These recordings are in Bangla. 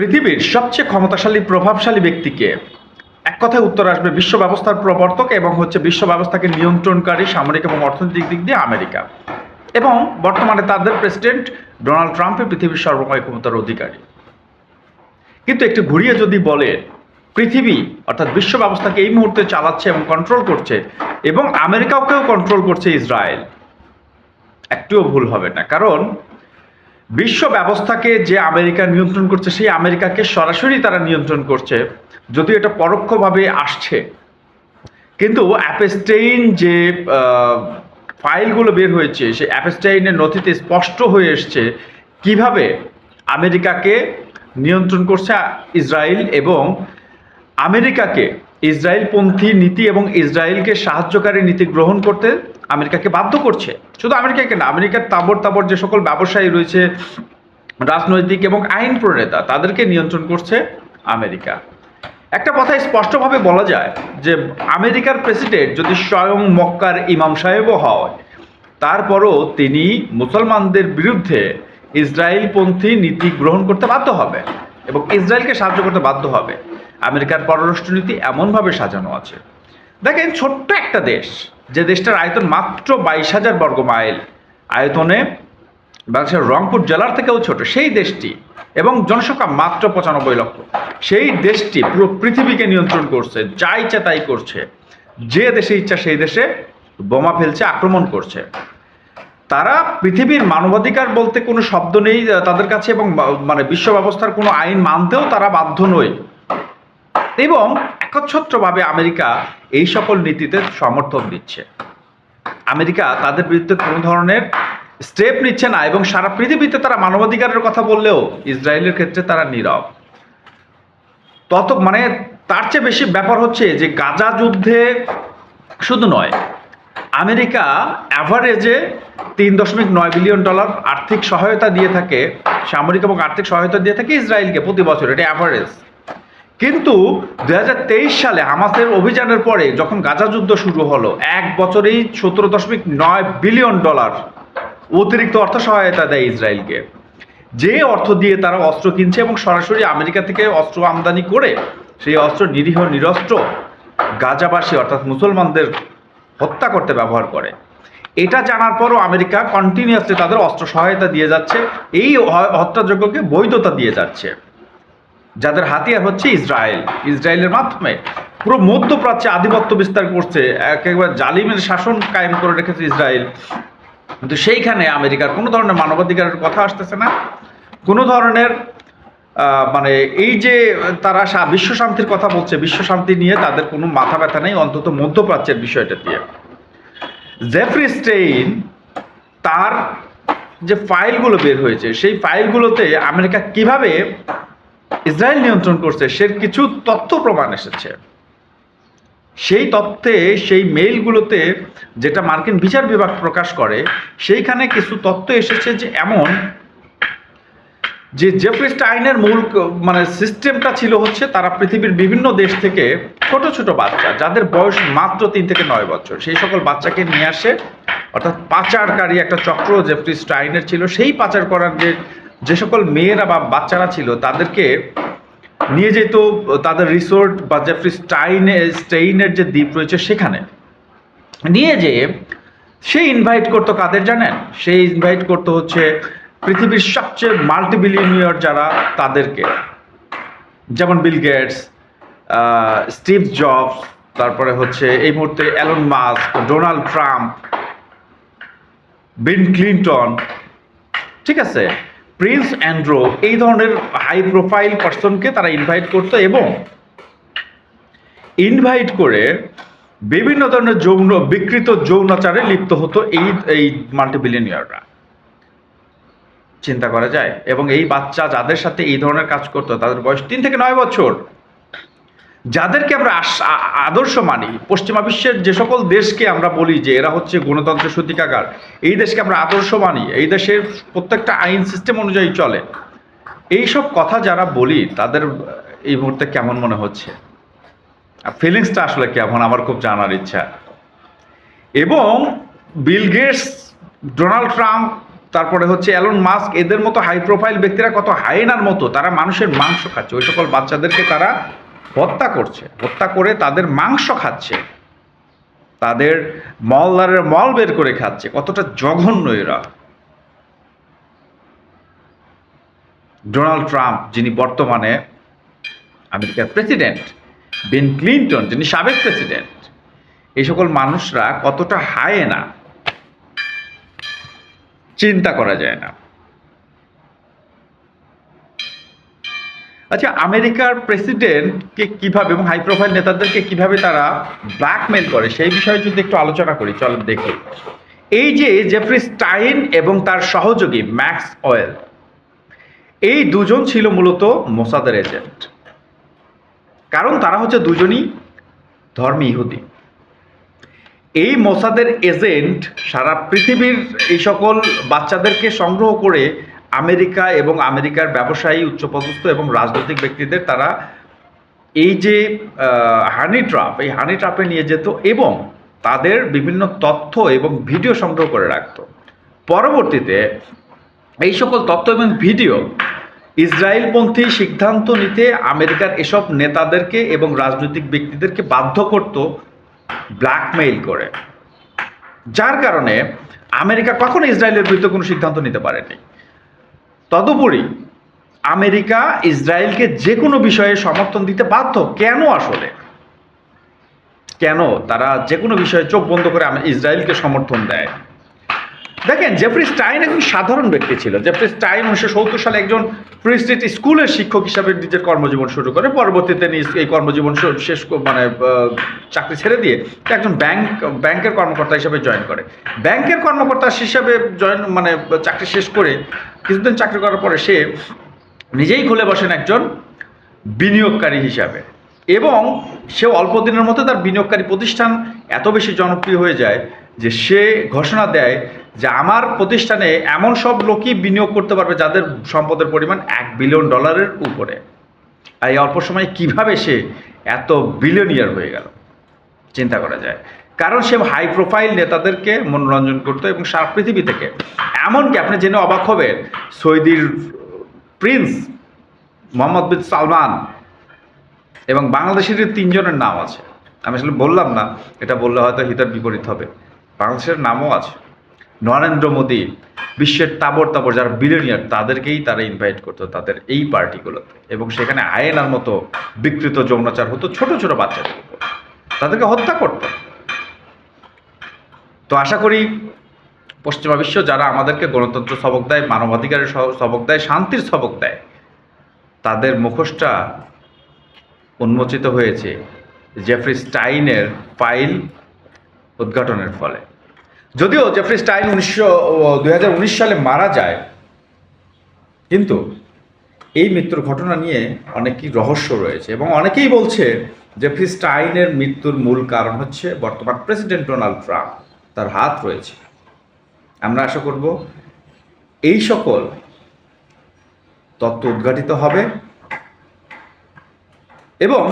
পৃথিবীর সবচেয়ে ক্ষমতাশালী, প্রভাবশালী ব্যক্তিকে। এক কথায় উত্তর আসবে বিশ্ব ব্যবস্থার প্রবর্তক এবং হচ্ছে বিশ্ব ব্যবস্থাকে নিয়ন্ত্রণকারী সামরিক এবং অর্থনৈতিক দিক দিয়ে আমেরিকা। এবং বর্তমানে তাদের প্রেসিডেন্ট ডোনাল্ড ট্রাম্পে পৃথিবীর সর্বময় ক্ষমতার অধিকারী। কিন্তু একটু ঘুরিয়ে যদি বলে, পৃথিবী অর্থাৎ বিশ্ব ব্যবস্থাকে এই মুহূর্তে চালাচ্ছে এবং কন্ট্রোল করছে এবং আমেরিকাকেও কন্ট্রোল করছে ইসরায়েল, একটুও ভুল হবে না। কারণ বিশ্ব ব্যবস্থাকে যে আমেরিকা নিয়ন্ত্রণ করছে, সেই আমেরিকাকে সরাসরি তারা নিয়ন্ত্রণ করছে, যদিও এটা পরোক্ষভাবে আসছে। কিন্তু অ্যাপেস্টেইন যে ফাইলগুলো বের হয়েছে সেই অ্যাপেস্টেইনের নথিতে স্পষ্ট হয়ে এসছে কীভাবে আমেরিকাকে নিয়ন্ত্রণ করছে ইসরায়েল এবং আমেরিকাকে ইসরায়েলপন্থী নীতি এবং ইসরায়েলকে সাহায্যকারী নীতি গ্রহণ করতে আমেরিকাকে বাধ্য করছে। শুধু আমেরিকাকে না, আমেরিকার তাবর তাবর যে সকল ব্যবসায়ী রয়েছে, রাজনৈতিক এবং আইন প্রণেতা, তাদেরকে নিয়ন্ত্রণ করছে আমেরিকা। একটা কথা স্পষ্টভাবে বলা যায় যে, আমেরিকার প্রেসিডেন্ট যদি স্বয়ং মক্কার ইমাম সাহেবও হয়, তারপরও তিনি মুসলমানদের বিরুদ্ধে ইসরায়েলপন্থী নীতি গ্রহণ করতে বাধ্য হবে এবং ইসরায়েলকে সাহায্য করতে বাধ্য হবে। আমেরিকার পররাষ্ট্রনীতি এমনভাবে সাজানো আছে। দেখেন, ছোট্ট একটা দেশ, যে দেশটার আয়তন মাত্র বাইশ হাজার বর্গ মাইল। আয়তনে বাংলাদেশের রংপুর জেলার থেকেও ছোট সেই দেশটি এবং জনসংখ্যা মাত্র পঁচানব্বই লক্ষ। সেই দেশটি পুরো পৃথিবীকে নিয়ন্ত্রণ করছে, যা ইচ্ছা তাই করছে। যে দেশে ইচ্ছা সেই দেশে বোমা ফেলছে, আক্রমণ করছে। তারা পৃথিবীর মানবাধিকার বলতে কোনো শব্দ নেই তাদের কাছে এবং মানে বিশ্ব ব্যবস্থার কোনো আইন মানতেও তারা বাধ্য নয় এবং একচ্ছত্রভাবে আমেরিকা এই সকল নীতিতে সমর্থন দিচ্ছে। আমেরিকা তাদের বিরুদ্ধে কোনো ধরনের স্টেপ নিচ্ছে না এবং সারা পৃথিবীতে তারা মানবাধিকারের কথা বললেও ইসরায়েলের ক্ষেত্রে তারা নীরব। তত মানে তার চেয়ে বেশি ব্যাপার হচ্ছে যে গাজা যুদ্ধে শুধু নয়, আমেরিকা অ্যাভারেজে তিন দশমিক নয় বিলিয়ন ডলার আর্থিক সহায়তা দিয়ে থাকে, সামরিক এবং আর্থিক সহায়তা দিয়ে থাকে ইসরায়েলকে প্রতি বছর। এটা অ্যাভারেজ কিন্তু দুই হাজার তেইশ সালে হামাসের অভিযানের পরে যখন গাজা যুদ্ধ শুরু হলো, এক বছরেই সতেরো দশমিক নয় বিলিয়ন ডলার অতিরিক্ত অর্থ সহায়তা দেয় ইসরায়েলকে। যে অর্থ দিয়ে তারা অস্ত্র কিনছে এবং সরাসরি আমেরিকা থেকে অস্ত্র আমদানি করে সেই অস্ত্র নিরীহ নিরস্ত্র গাজাবাসী, অর্থাৎ মুসলমানদের হত্যা করতে ব্যবহার করে। এটা জানার পরও আমেরিকা কন্টিনিউয়াসলি তাদের অস্ত্র সহায়তা দিয়ে যাচ্ছে, এই হত্যাযজ্ঞকে বৈধতা দিয়ে যাচ্ছে। যাদের হাতিয়ার হচ্ছে ইসরায়েল। ইসরায়েলের মাধ্যমে পুরো মধ্যপ্রাচ্যে আধিপত্য বিস্তার করছে একেবারে জালিমের শাসন কায়েম করে রেখেছে ইসরায়েল। কিন্তু সেইখানে আমেরিকার কোনো ধরনের মানবাধিকারের কথা আসতেছে না। কোনো ধরনের মানে এই যে তারা বিশ্ব শান্তির কথা বলছে বিশ্ব শান্তি নিয়ে তাদের কোনো মাথা ব্যথা নেই, অন্তত মধ্যপ্রাচ্যের বিষয়টা দিয়ে। জেফ্রি স্টেইন তার যে ফাইলগুলো বের হয়েছে, সেই ফাইলগুলোতে আমেরিকা কীভাবে ইসরায়েল নিয়ন্ত্রণ করছে সে কিছু তথ্য প্রমাণ এসেছে। সেই তথ্যে, সেই মেইলগুলোতে যেটা মার্কিন বিচার বিভাগ প্রকাশ করে, সেইখানে কিছু তথ্য এসেছে যে এমন যে জেফ্রি স্টাইনের মূল মানে সিস্টেমটা ছিল হচ্ছে তারা পৃথিবীর বিভিন্ন দেশ থেকে ছোট ছোট বাচ্চা, যাদের বয়স মাত্র তিন থেকে নয় বছর, সেই সকল বাচ্চাকে নিয়ে আসে। অর্থাৎ পাচারকারী একটা চক্র জেফ্রি স্টাইনের ছিল, সেই পাচার করার যে যে সকল মেয়েরা বা বাচ্চারা ছিল, তাদেরকে নিয়ে যেত তাদের রিসোর্ট বা জেফ্রি স্টাইনে, স্টেইনের যে দ্বীপ রয়েছে সেখানে। নিয়ে যেয়ে সে ইনভাইট করতো কাদের জানেন? সে ইনভাইট করতো হচ্ছে পৃথিবীর সবচেয়ে মাল্টিবিলিয়নিয়র যারা তাদেরকে। যেমন বিল গেটস স্টিভ জবস তারপরে হচ্ছে এই মুহূর্তে অ্যালন মাস্ক ডোনাল্ড ট্রাম্প বিন ক্লিন্টন ঠিক আছে? প্রিন্স অ্যান্ড্রো এই ধরনের হাই প্রোফাইল পার্সনকে তারা ইনভাইট করতো এবং ইনভাইট করে বিভিন্ন ধরনের যৌন, বিকৃত যৌনাচারে লিপ্ত হতো এই এই মাল্টিবিলিয়নিয়াররা চিন্তা করা যায়। এবং এই বাচ্চা যাদের সাথে এই ধরনের কাজ করতো, তাদের বয়স তিন থেকে নয় বছর। যাদেরকে আমরা আদর্শ মানি, পশ্চিমা বিশ্বের যে সকল দেশকে আমরা বলি যে এরা হচ্ছে গণতন্ত্রের সূতিকাগার, এই দেশকে আমরা আদর্শ মানি, এই দেশের প্রত্যেকটা আইন সিস্টেম অনুযায়ী চলে। এই সব কথা যারা বলি, তাদের এই মুহূর্তে কেমন মনে হচ্ছে? ফিলিংসটা আসলে কেমন, আমার খুব জানার ইচ্ছা। এবং বিল গেটস ডোনাল্ড ট্রাম্প তারপরে হচ্ছে অ্যালন মাস্ক এদের মতো হাই প্রোফাইল ব্যক্তিরা কত হাইনার মতো, তারা মানুষের মাংস খাচ্ছে। ওই সকল বাচ্চাদেরকে তারা হত্যা করছে, হত্যা করে তাদের মাংস খাচ্ছে, তাদের মলদারের মল বের করে খাচ্ছে, কতটা জঘন্য এরা। ডোনাল্ড ট্রাম্প, যিনি বর্তমানে আমেরিকার প্রেসিডেন্ট বেন ক্লিন্টন, যিনি সাবেক প্রেসিডেন্ট, এই সকল মানুষরা কতটা হায় না চিন্তা করা যায় না। আচ্ছা আমেরিকার প্রেসিডেন্টকে কীভাবে এবং হাই প্রোফাইল নেতাদেরকে কীভাবে তারা ব্ল্যাকমেল করে, সেই বিষয়ে যদি একটু আলোচনা করি, চল দেখি। এই যে জেফ্রি স্টাইন এবং তার সহযোগী ম্যাক্স অয়েল এই দুজন ছিল মূলত মোসাদের এজেন্ট কারণ তারা হচ্ছে দুজনই ধর্মী ইহুদি। এই মোসাদের এজেন্ট সারা পৃথিবীর এই সকল বাচ্চাদেরকে সংগ্রহ করে আমেরিকা এবং আমেরিকার ব্যবসায়ী, উচ্চপদস্থ এবং রাজনৈতিক ব্যক্তিদের তারা এই যে হানি ট্রাপ এই হানি ট্রাপে নিয়ে যেত এবং তাদের বিভিন্ন তথ্য এবং ভিডিও সংগ্রহ করে রাখত। পরবর্তীতে এই সকল তথ্য এবং ভিডিও ইসরায়েলপন্থী সিদ্ধান্ত নিতে আমেরিকার এসব নেতাদেরকে এবং রাজনৈতিক ব্যক্তিদেরকে বাধ্য করত ব্ল্যাকমেইল করে। যার কারণে আমেরিকা কখনো ইসরায়েলের বিরুদ্ধে কোনো সিদ্ধান্ত নিতে পারেনি। তদুপরি আমেরিকা ইসরায়েলকে যে কোনো বিষয়ে সমর্থন দিতে বাধ্য। কেন আসলে? কেন? তারা যে কোনো বিষয়ে চোখ বন্ধ করে ইসরায়েলকে সমর্থন দেয়। দেখেন জেফ্রি স্টাইন একজন সাধারণ ব্যক্তি ছিল। জেফ্রি স্টাইন উনিশশো সত্তর সালে একজন ফ্রি স্কুলের শিক্ষক হিসাবে নিজের কর্মজীবন শুরু করে। পরবর্তীতে এই কর্মজীবন শেষ মানে চাকরি ছেড়ে দিয়ে একজন ব্যাংক ব্যাংকের কর্মকর্তা হিসাবে জয়েন করে। ব্যাংকের কর্মকর্তা হিসাবে জয়েন মানে চাকরি শেষ করে কিছুদিন চাকরি করার পরে সে নিজেই খুলে বসেন একজন বিনিয়োগকারী হিসাবে। এবং সে অল্প দিনের মধ্যে তার বিনিয়োগকারী প্রতিষ্ঠান এত বেশি জনপ্রিয় হয়ে যায় যে সে ঘোষণা দেয় যে আমার প্রতিষ্ঠানে এমন সব লোকই বিনিয়োগ করতে পারবে যাদের সম্পদের পরিমাণ এক বিলিয়ন ডলারের উপরে। এই অল্প সময়ে কীভাবে সে এত বিলিয়নিয়ার হয়ে গেল? চিন্তা করা যায়। কারণ সে হাই প্রোফাইল নেতাদেরকে মনোরঞ্জন করতো এবং সারা পৃথিবী থেকে। এমনকি আপনি জেনে অবাক হবেন, সৌদির প্রিন্স মোহাম্মদ বিন সালমান এবং বাংলাদেশের তিনজনের নাম আছে। আমি আসলে বললাম না, এটা বললে হয়তো হিতার বিপরীত হবে। বাংলাদেশের নামও আছে। নরেন্দ্র মোদী বিশ্বের তাবর তাবর যারা বিলিয়নিয়ার তাদেরকেই তারা ইনভাইট করতো তাদের এই পার্টিগুলোতে এবং সেখানে আয়েনার মতো বিকৃত যৌনাচার হতো ছোট ছোট বাচ্চাদের উপর তাদেরকে হত্যা করতো। তো আশা করি পশ্চিমা বিশ্ব যারা আমাদেরকে গণতন্ত্র সবক দেয়, মানবাধিকারের সবক দেয়, শান্তির সবক দেয়, তাদের মুখোশটা উন্মোচিত হয়েছে জেফ্রি স্টাইনের ফাইল উদ্ঘাটনের ফলে। যদিও জেফ্রি স্টাইন উনিশশো দুই সালে মারা যায়, কিন্তু এই মৃত্যুর ঘটনা নিয়ে অনেকই রহস্য রয়েছে এবং অনেকেই বলছে জেফ্রি স্টাইনের মৃত্যুর মূল কারণ হচ্ছে বর্তমান প্রেসিডেন্ট ডোনাল্ড ট্রাম্প তার হাত রয়েছে। আমরা আশা করব এই সকল তত্ত্ব উদ্ঘাটিত হবে এবং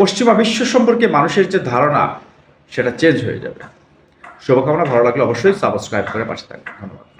পশ্চিমা বিশ্ব সম্পর্কে মানুষের যে ধারণা, সেটা চেঞ্জ হয়ে যাবে। শুভকামনা ভালো লাগলে অবশ্যই সাবস্ক্রাইব করে পাশে থাকবে ধন্যবাদ।